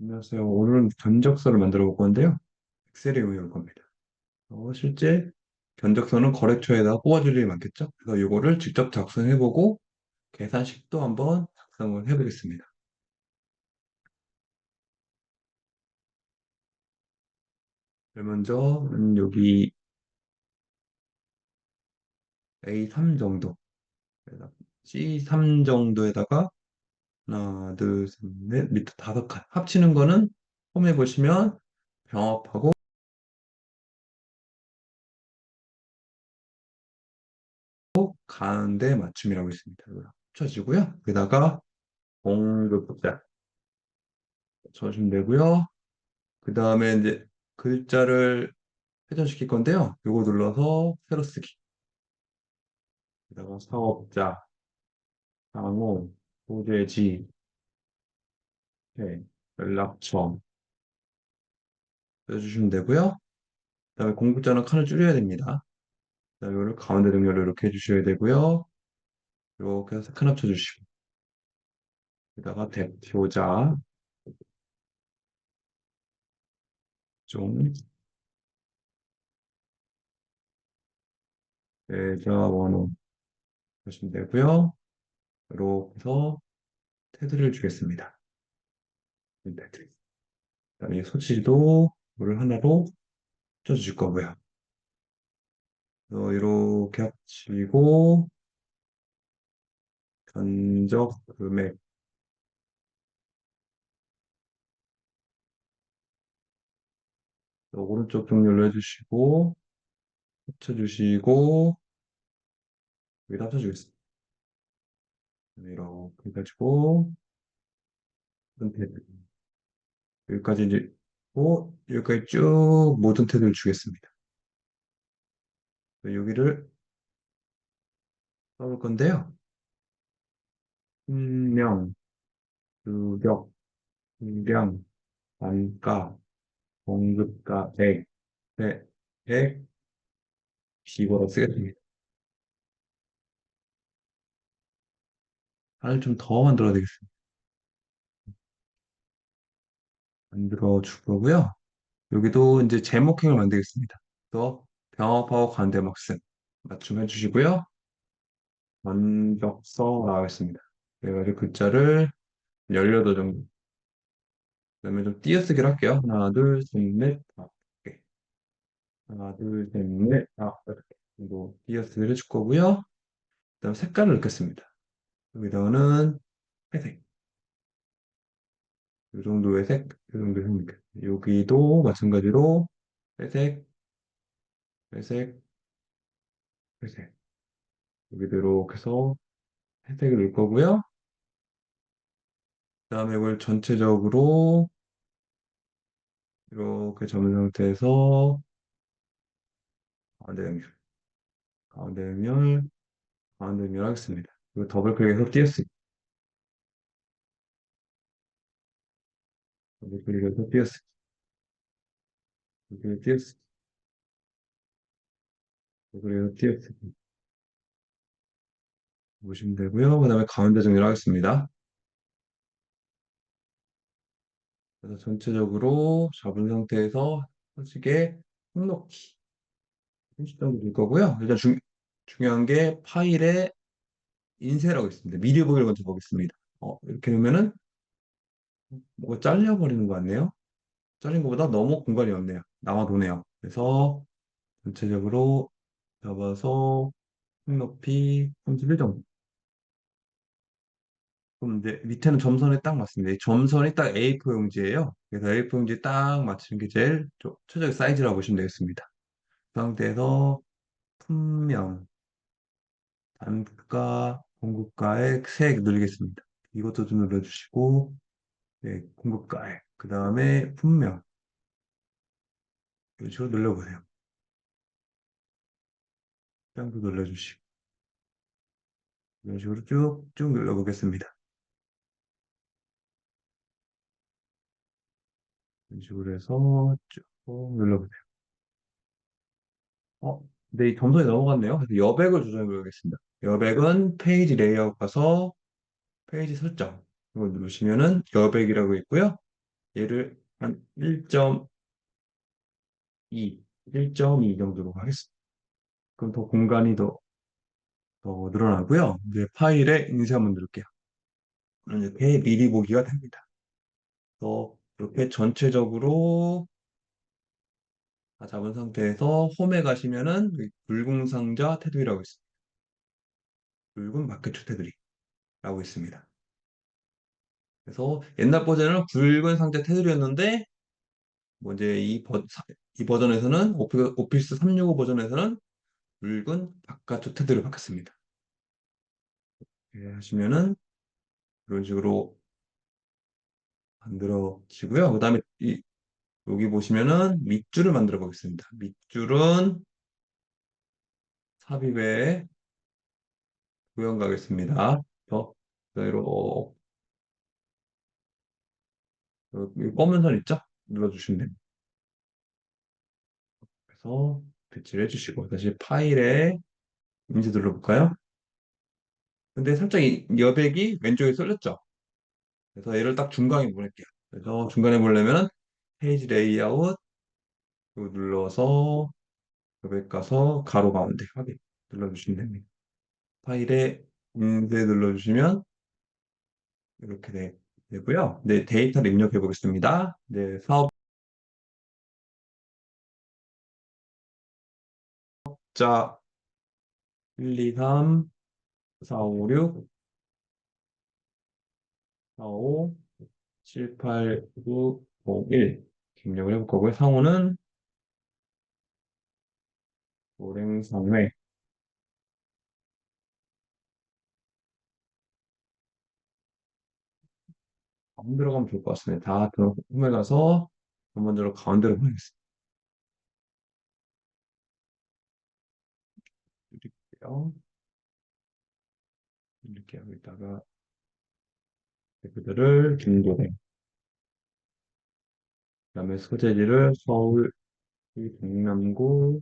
안녕하세요. 오늘은 견적서를 만들어 볼 건데요. 엑셀에 이용할 겁니다. 어, 실제 견적서는 거래처에다 뽑아줄 일이 많겠죠? 그래서 이거를 직접 작성해보고 계산식도 한번 작성을 해보겠습니다. 먼저 음, 여기 A3 정도, C3 정도에다가 하나, 둘, 셋, 넷, 밑에 다섯 칸 합치는 거는 홈에 보시면 병합하고 가운데 맞춤이라고 있습니다. 합쳐지고요. 여기다가 공급자 쳐주면 되고요. 그 다음에 이제 글자를 회전시킬 건데요. 요거 눌러서 새로 쓰기. 여기다가 사업자, 상호, 소재지, 회, 연락처 해주시면 되고요. 그 다음에 공급자는 칸을 줄여야 됩니다. 그 다음에 이거를 가운데 등렬로 이렇게 해주셔야 되고요. 이렇게 해서 칸 합쳐주시고 여기다가 대표자 좀 계좌 번호 하시면 되고요. 이렇게 해서 테두리를 주겠습니다. 테두리. 그다음에 소치도 물을 하나로 쪄주실 거고요. 이렇게 합치고 견적 금액 오른쪽 정렬로 해주시고 합쳐주시고 여기다 합쳐주겠습니다. 이렇게 해가지고 여기까지 이제 고 여기까지 쭉 모든 태도를 주겠습니다. 여기를 써볼 건데요. 분명, 규격, 분량, 단가, 공급가, 액, 네, 액, 비거로 쓰겠습니다. 하나를 좀더 만들어야 되겠습니다. 만들어 줄 거고요. 여기도 이제 제목행을 만들겠습니다. 또 병합하고 가운데 막씀 맞춤 해 주시고요. 원적서 나가겠습니다. 그래가지고 글자를 18 정도. 그 다음에 좀 띄어쓰기를 할게요. 하나, 둘, 셋, 넷, 다섯 개. 하나, 둘, 셋, 넷, 다섯 개. 그리고 띄어쓰기를 해줄 거고요. 그 다음 색깔을 넣겠습니다. 여기다가는 회색. 이 정도의 색, 이 정도의 색. 여기도 마찬가지로 회색, 회색, 회색. 여기도 이렇게 해서 회색을 넣을 거고요. 그 다음에 이걸 전체적으로 이렇게 접은 상태에서 가운데 연결, 가운데 연결, 가운데 연결 하겠습니다. 이거 더블 클릭해서 띄었습니다. 더블 클릭해서 띄었습니다. 이렇게 띄었습니다. 더블 클릭해서 띄었습니다. 보시면 되고요. 그 다음에 가운데 정리를 하겠습니다. 그래서 전체적으로 잡은 상태에서 서식에 홈넣기 30 정도 될 거고요. 일단 중, 중요한 게 파일에 인쇄라고 있습니다. 미리 보기를 먼저 보겠습니다. 어, 이렇게 되면은 뭐가 잘려버리는 것 같네요. 잘린 것보다 너무 공간이 없네요. 남아도네요. 그래서 전체적으로 잡아서 높이 31 정도. 그럼 이제 밑에는 점선에 딱 맞습니다. 이 점선이 딱 A4 용지예요. 그래서 A4 용지에 딱 맞추는 게 제일 좀 최적의 사이즈라고 보시면 되겠습니다. 그 상태에서 품명, 단가, 공급가액 색 누르겠습니다. 이것도 좀 눌러주시고 네, 공급가액 그 다음에 품명 이런 식으로 눌러보세요. 짱도 눌러주시고 이런 식으로 쭉쭉 눌러보겠습니다. 이런 식으로 해서 쭉 눌러보세요. 어, 네, 이 점선이 넘어갔네요. 그래서 여백을 조정해 보겠습니다. 여백은 페이지 레이아웃 가서 페이지 설정 이걸 누르시면은 여백이라고 있고요. 얘를 한 1.2, 1.2 정도로 하겠습니다. 그럼 더 공간이 더, 더 늘어나고요. 이제 파일에 인쇄 한번 누를게요. 이렇게 미리 보기가 됩니다. 또 이렇게 전체적으로 다 잡은 상태에서 홈에 가시면은 여기 붉은 상자 테두리라고 있습니다. 붉은 마케트 테두리라고 있습니다. 그래서 옛날 버전은 붉은 상자 테두리였는데 뭐 이제 이, 버, 이 버전에서는 오피, 오피스 365 버전에서는 붉은 바깥쪽 테두리로 바뀌었습니다. 이렇게 하시면은 이런 식으로 만들어지고요. 그 다음에 이 여기 보시면은 밑줄을 만들어 보겠습니다. 밑줄은 삽입에 구형 가겠습니다. 더 그대로 여기 검은 선 있죠? 눌러주시면 됩니다. 그래서 배치를 해주시고 다시 파일에 인쇄 눌러볼까요? 근데 살짝 이 여백이 왼쪽에 쏠렸죠? 그래서 얘를 딱 중간에 보낼게요. 그래서 중간에 보려면 페이지 레이아웃 눌러서 여백 가서 가로 가운데 확인 눌러주시면 됩니다. 파일에 인쇄 눌러주시면 이렇게 되, 되고요. 네, 데이터를 입력해 보겠습니다. 네, 사업자 1, 2, 3, 4, 5, 6, 4, 5, 7, 8, 9, 5, 1 입력을 해볼 거고요. 상호는 오랭산회 가운데로 가면 좋을 것 같습니다. 다 홈에 가서 전반적으로 가운데로 보내겠습니다. 드릴게요. 이렇게 하고 있다가 그들을 중도대 그 다음에 소재지를 서울 경남구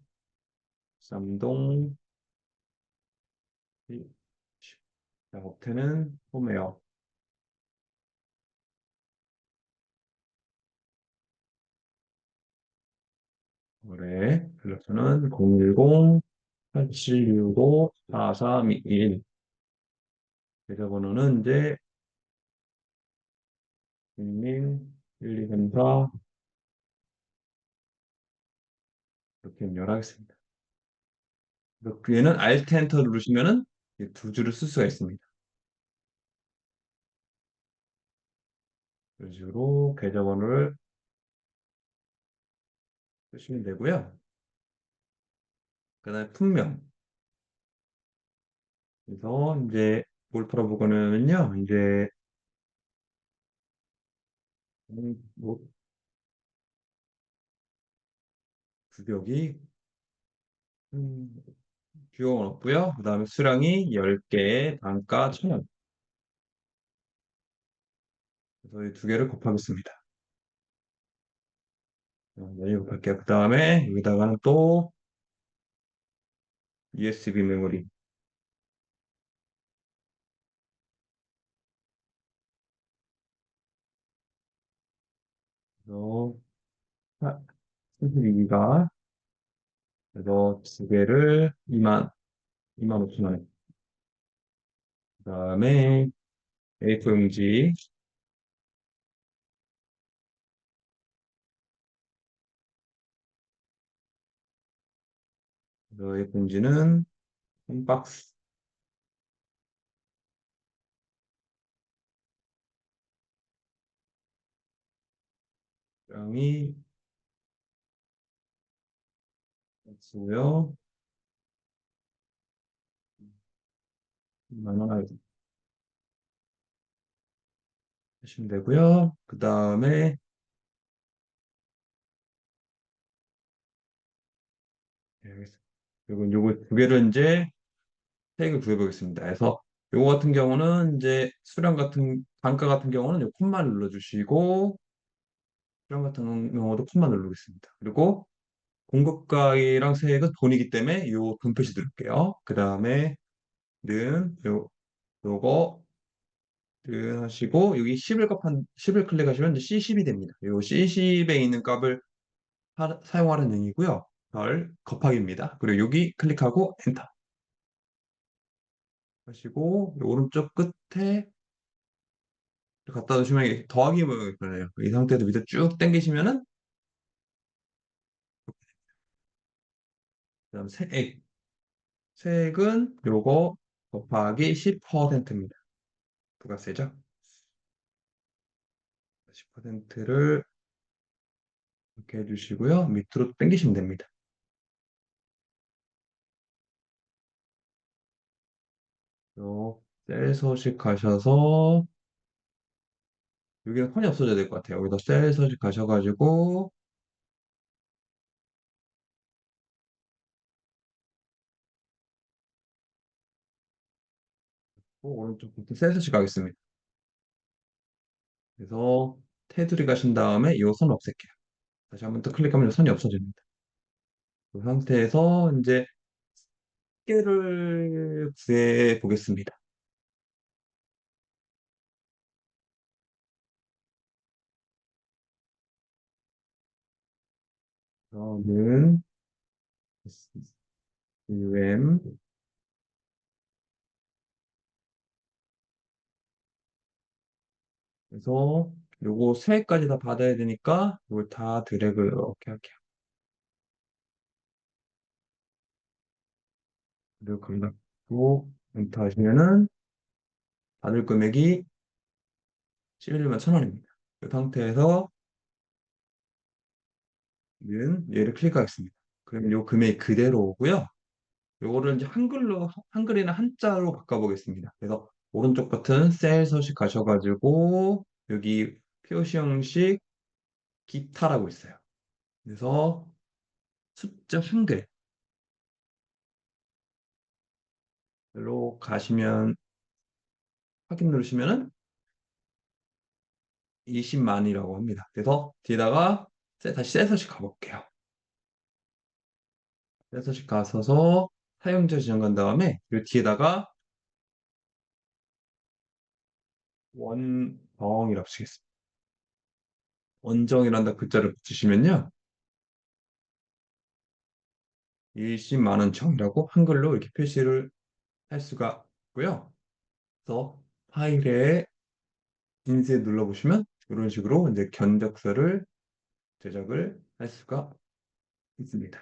쌈동 업태는 홈웨어 올해 연락처는 010-8765-4321 계좌번호는 이제 국민 1, 2, 3, 4 이렇게 입력하겠습니다. 얘는 Alt Enter 누르시면은 두 줄을 쓸 수가 있습니다. 이런 식으로 계좌번호를 쓰시면 되고요. 그 다음에 품명. 그래서 이제 뭘 풀어보고는요, 이제 음, 뭐 구격이 음, 규격은 없고요. 그 다음에 수량이 10개, 단가 1000원. 그래서 이 두 개를 곱하겠습니다. 여기 곱할게요. 그 다음에 여기다가는 또 USB 메모리. 그래서 32기가 그래서 두 개를 2만 2만 5천 원에 그 다음에 A4 용지 A4 용지는 한 박스 양이. 2만 원 하시면 되고요. 그 다음에 네, 그리고 요거 두 개를 이제 택을 구해보겠습니다. 그래서 요거 같은 경우는 이제 수량 같은 단가 같은 경우는 요 콤만 눌러주시고 수량 같은 경우도 콤만 누르겠습니다. 그리고 공급가이랑 세액은 돈이기 때문에 요 돈 표시 누를게요. 그 다음에 는 요, 요거 하시고 여기 10을 값한 10을 클릭하시면 이제 C10이 됩니다. 이 C10에 있는 값을 하- 사용하는 얘기고요. 별 곱하기입니다. 그리고 여기 클릭하고 엔터 하시고 이 오른쪽 끝에 갖다 놓으시면 더하기 모양이 변해요. 이 상태에서 밑에 쭉 당기시면은 그다음 세액 세액은 요거 곱하기 10%입니다. 부가세죠? 10%를 이렇게 해주시고요. 밑으로 당기시면 됩니다. 요 셀 서식 가셔서 여기는 선이 없어져야 될 것 같아요. 여기다 셀 서식 가셔가지고 오른쪽부터 셀 서식 가겠습니다. 그래서 테두리 가신 다음에 이선 없앨게요. 다시 한 번 더 클릭하면 이 선이 없어집니다. 그 상태에서 이제 합계를 구해 보겠습니다. 그러면 um 그래서 요거 세 개까지 다 받아야 되니까 이걸 다 드래그 이렇게 할게요. 그리고 클릭하고 엔터 하시면은 받을 금액이 11만 1,000원입니다. 그 상태에서 는 얘를 클릭하겠습니다. 그러면 요 금액이 그대로 오고요. 요거를 이제 한글로 한글이나 한자로 바꿔보겠습니다. 그래서 오른쪽 버튼 셀 서식 가셔가지고 여기 표시 형식 기타라고 있어요. 그래서 숫자 한글 로 가시면 확인 누르시면은 20만이라고 합니다. 그래서 뒤에다가 세- 다시 셀 서식 가볼게요. 셀 서식 가서서 사용자 지정 간 다음에 이 뒤에다가 원정이라고 치겠습니다. 원정이란다 글자를 붙이시면요. 20만 원 정이라고 한글로 이렇게 표시를 할 수가 있고요. 그래서 파일에 인쇄 눌러보시면 이런 식으로 이제 견적서를 제작을 할 수가 있습니다.